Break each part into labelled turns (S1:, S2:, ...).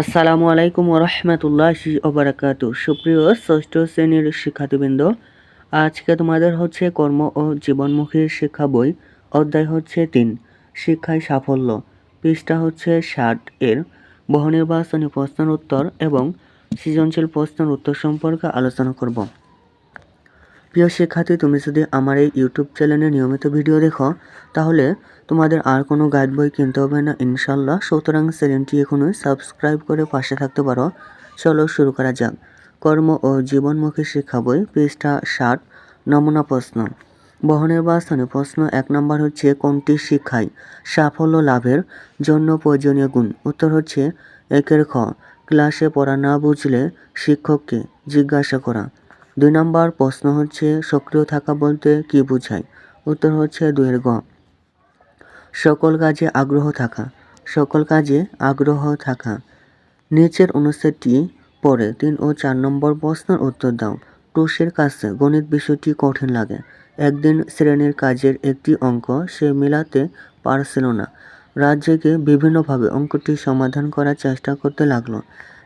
S1: আসসালামু আলাইকুম রহমতুল্লাহ ওবরাকাত সুপ্রিয় ষষ্ঠ শ্রেণির শিক্ষার্থীবৃন্দ, আজকে তোমাদের হচ্ছে কর্ম ও জীবনমুখী শিক্ষা বই, অধ্যায় হচ্ছে তিন, শিক্ষায় সাফল্য। পৃষ্ঠা হচ্ছে ষাট এর। বহনির্বাচনী প্রশ্নের উত্তর এবং সৃজনশীল প্রশ্নের উত্তর সম্পর্কে আলোচনা করব। প্রিয় শিক্ষার্থী, তুমি যদি আমার এই ইউটিউব চ্যানেলে নিয়মিত ভিডিও দেখো, তাহলে তোমাদের আর কোনো গাইড বই কিনতে হবে না ইনশাল্লাহ সুতরাং চ্যানেলটি এখনই সাবস্ক্রাইব করে পাশে থাকতে পারো। চলো শুরু করা যাক। কর্ম ও জীবনমুখী শিক্ষা বই, পৃষ্ঠা ষাট, নমুনা প্রশ্ন। বহুনির্বাচনী প্রশ্ন এক নম্বর হচ্ছে, কোনটি শিক্ষায় সাফল্য লাভের জন্য প্রয়োজনীয় গুণ? উত্তর হচ্ছে একের খ। ক্লাসে পড়া না বুঝলে শিক্ষককে জিজ্ঞাসা করা। দুই নম্বর প্রশ্ন হচ্ছে, সক্রিয় থাকা বলতে কি বোঝায়? উত্তর হচ্ছে দুয়ের গ সকল কাজে আগ্রহ থাকা। সকল কাজে আগ্রহ থাকা। নিচের অনুচ্ছেদটি পরে তিন ও চার নম্বর প্রশ্নের উত্তর দাও। টুসের কাছে গণিত বিষয়টি কঠিন লাগে। একদিন শ্রেণির কাজের একটি অঙ্ক সে মেলাতে পারছিল না। রাজ্যকে বিভিন্নভাবে অঙ্কটি সমাধান করার চেষ্টা করতে লাগল।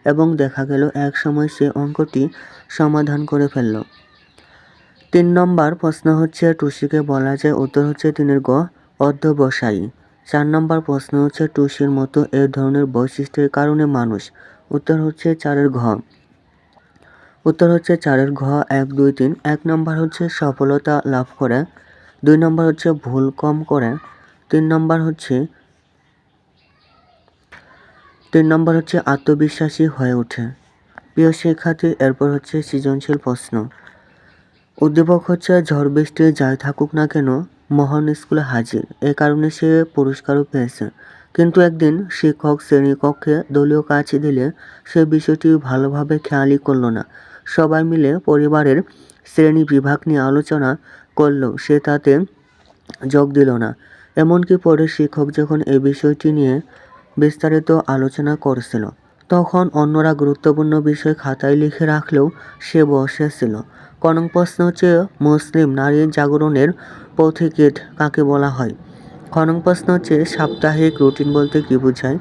S1: এবং দেখা গেল এক সময় সে অঙ্কটি সমাধান করে ফেলল। তিন নম্বর প্রশ্ন হচ্ছে, টুসিকে বলা যায় উত্তর হচ্ছে তিনের গ অধ্যবসায়ী চার নম্বর প্রশ্ন হচ্ছে, টুসির মতো এ ধরনের বৈশিষ্ট্যের কারণে মানুষ। উত্তর হচ্ছে চারের ঘ। উত্তর হচ্ছে চারের ঘ, এক, দুই, তিন। এক নম্বর হচ্ছে সফলতা লাভ করে। দুই নম্বর হচ্ছে ভুল কম করে। তিন নম্বর হচ্ছে তিন নম্বর হচ্ছে আত্মবিশ্বাসী হয়ে ওঠে। প্রিয় শিক্ষার্থী, এরপর হচ্ছে সৃজনশীল প্রশ্ন। উদ্দীপক হচ্ছে, ঝড় বৃষ্টি যাই থাকুক না কেন, মহান স্কুলে হাজির। এ কারণে সে পুরস্কারও পেয়েছে। কিন্তু একদিন শিক্ষক শ্রেণীকক্ষে দলীয় কাজ দিলে সে বিষয়টি ভালোভাবে খেয়ালই করল না। সবাই মিলে পরিবারের শ্রেণি বিভাগ নিয়ে আলোচনা করলেও সে তাতে যোগ দিল না। এমনকি পরে শিক্ষক যখন এই বিষয়টি নিয়ে বিস্তারিত আলোচনা করছিল। তখন অন্যরা গুরুত্বপূর্ণ বিষয় খাতায় লিখে রাখলেও সে বসেছিল কনং প্রশ্ন হচ্ছে, মুসলিম নারী জাগরণের পথিকৃত কাকে বলা হয়? খনং প্রশ্ন হচ্ছে, সাপ্তাহিক রুটিন বলতে কী বোঝায়?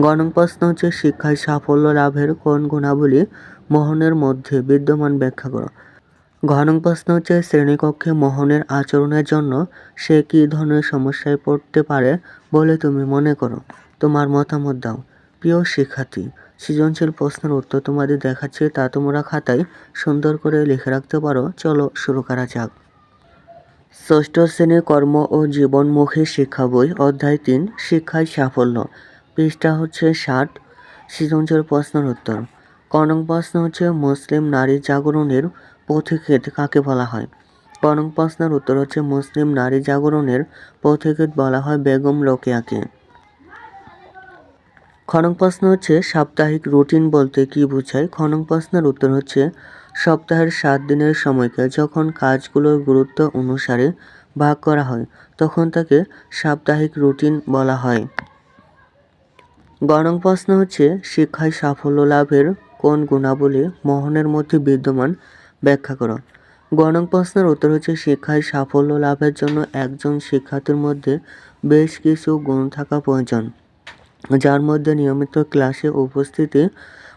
S1: গণং প্রশ্ন হচ্ছে, শিক্ষায় সাফল্য লাভের কোন গুণাবলী মোহনের মধ্যে বিদ্যমান ব্যাখ্যা করো? ঘনং প্রশ্ন হচ্ছে, শ্রেণীকক্ষে মোহনের আচরণের জন্য সে কী ধরনের সমস্যায় পড়তে পারে বলে তুমি মনে করো? তোমার মতামত দাও। প্রিয় শিক্ষার্থী, সৃজনশীল প্রশ্নের উত্তর তোমাদের দেখাচ্ছে, তা তোমরা খাতায় সুন্দর করে লিখে রাখতে পারো। চলো শুরু করা যাক। ষষ্ঠ শ্রেণির কর্ম ও জীবনমুখী শিক্ষা বই, অধ্যায় তিন, শিক্ষায় সাফল্য। পৃষ্ঠা হচ্ছে ষাট। সৃজনশীল প্রশ্নের উত্তর। কনং প্রশ্ন হচ্ছে, মুসলিম নারী জাগরণের পথিকৃত কাকে বলা হয়? কনং প্রশ্নের উত্তর হচ্ছে, মুসলিম নারী জাগরণের পথিকৃত বলা হয় বেগম রোকেয়াকে। খনং প্রশ্ন হচ্ছে সাপ্তাহিক রুটিন বলতে কি বোঝায়? খনং প্রশ্নের উত্তর হচ্ছে, সপ্তাহের সাত দিনের সময়কে যখন কাজগুলোর গুরুত্ব অনুসারে ভাগ করা হয়, তখন তাকে সাপ্তাহিক রুটিন বলা হয়। গণং প্রশ্ন হচ্ছে, শিক্ষায় সাফল্য লাভের কোন গুণাবলী মোহনের মধ্যে বিদ্যমান? ব্যাখ্যা করো। গণং প্রশ্নের উত্তর হচ্ছে, শিক্ষায় সাফল্য লাভের জন্য একজন শিক্ষার্থীর মধ্যে বেশ কিছু গুণ থাকা প্রয়োজন। যার মধ্যে নিয়মিত ক্লাসে উপস্থিতি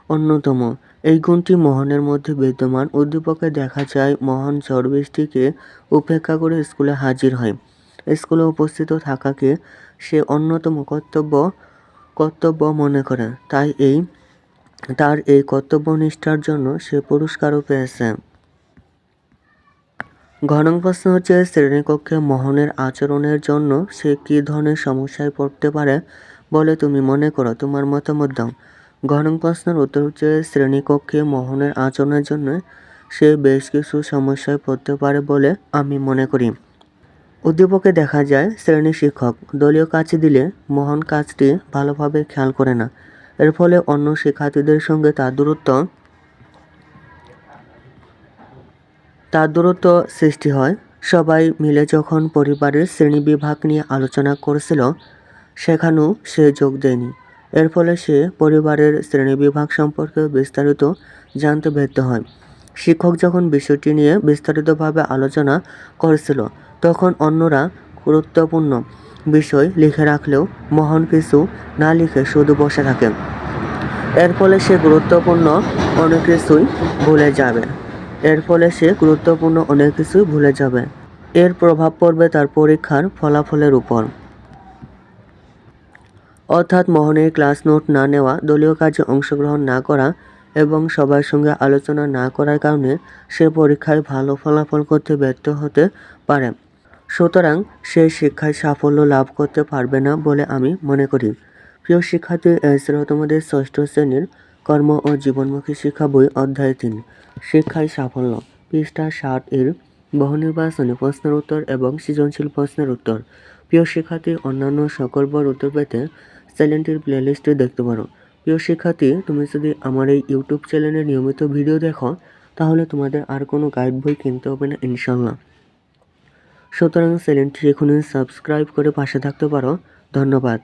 S1: অন্যতম। এই গুণটি মোহনের মধ্যে বিদ্যমান। উদ্দীপকে দেখা যায়, মোহন ঝড় বৃষ্টিকে উপেক্ষা করে স্কুলে হাজির হয়। স্কুলে উপস্থিত থাকাকে সে অন্যতম কর্তব্য কর্তব্য মনে করে। তাই এই, তার এই কর্তব্য নিষ্ঠার জন্য সে পুরস্কারও পেয়েছে। ঘনং প্রশ্ন হচ্ছে, শ্রেণীকক্ষে মোহনের আচরণের জন্য সে কী ধরনের সমস্যায় পড়তে পারে? বলে তুমি মনে করো তোমার মতামত দাও। ঘনং প্রশ্নের উত্তর হচ্ছে, শ্রেণীকক্ষে মোহনের আচরণের জন্য সে বেশ কিছু সমস্যায় পড়তে পারে বলে আমি মনে করি। উদ্দীপকে দেখা যায়, শ্রেণি শিক্ষক, দলীয় কাজ দিলে মোহন কাজটি ভালোভাবে খেয়াল করে না। এর ফলে অন্য শিক্ষার্থীদের সঙ্গে তার দূরত্ব তার দূরত্ব সৃষ্টি হয়। সবাই মিলে যখন পরিবারের শ্রেণীবিভাগ নিয়ে আলোচনা করেছিল সেখানেও সে যোগ দেয়নি। এর ফলে সে পরিবারের শ্রেণীবিভাগ সম্পর্কে বিস্তারিত জানতে ব্যর্থ হয়। শিক্ষক যখন বিষয়টি নিয়ে বিস্তারিতভাবে আলোচনা করেছিল, তখন অন্যরা গুরুত্বপূর্ণ বিষয় লিখে রাখলেও মোহন কিছু না লিখে শুধু বসে থাকে। এর ফলে সে গুরুত্বপূর্ণ অনেক কিছুই ভুলে যাবে। এর ফলে সে গুরুত্বপূর্ণ অনেক কিছুই ভুলে যাবে। এর প্রভাব পড়বে তার পরীক্ষার ফলাফলের উপর। অর্থাৎ মোহনের ক্লাস নোট না নেওয়া, দলীয় কাজে অংশগ্রহণ না করা এবং সবার সঙ্গে আলোচনা না করার কারণে সে পরীক্ষায় ভালো ফলাফল করতে ব্যর্থ হতে পারে। সুতরাং সে শিক্ষায় সাফল্য লাভ করতে পারবে না বলে আমি মনে করি। প্রিয় শিক্ষার্থী এছাড়াও তোমাদের ষষ্ঠ শ্রেণির কর্ম ও জীবনমুখী শিক্ষা বই অধ্যায় তিন, শিক্ষায় সাফল্য। পৃষ্ঠা ষাট এর বহুনির্বাচনী প্রশ্নের উত্তর এবং সৃজনশীল প্রশ্নের উত্তর। প্রিয় শিক্ষার্থী, অন্যান্য সকল বর উত্তর পেতে চ্যানেলটির প্লেলিস্টে দেখতে পারো। প্রিয় শিক্ষার্থী, তুমি যদি আমার এই ইউটিউব চ্যানেলে নিয়মিত ভিডিও দেখো, তাহলে তোমাদের আর কোনো গাইড বই কিনতে হবে না ইনশাল্লাহ সুতরাং চ্যানেলটি এখনই সাবস্ক্রাইব করে পাশে থাকতে পারো। ধন্যবাদ।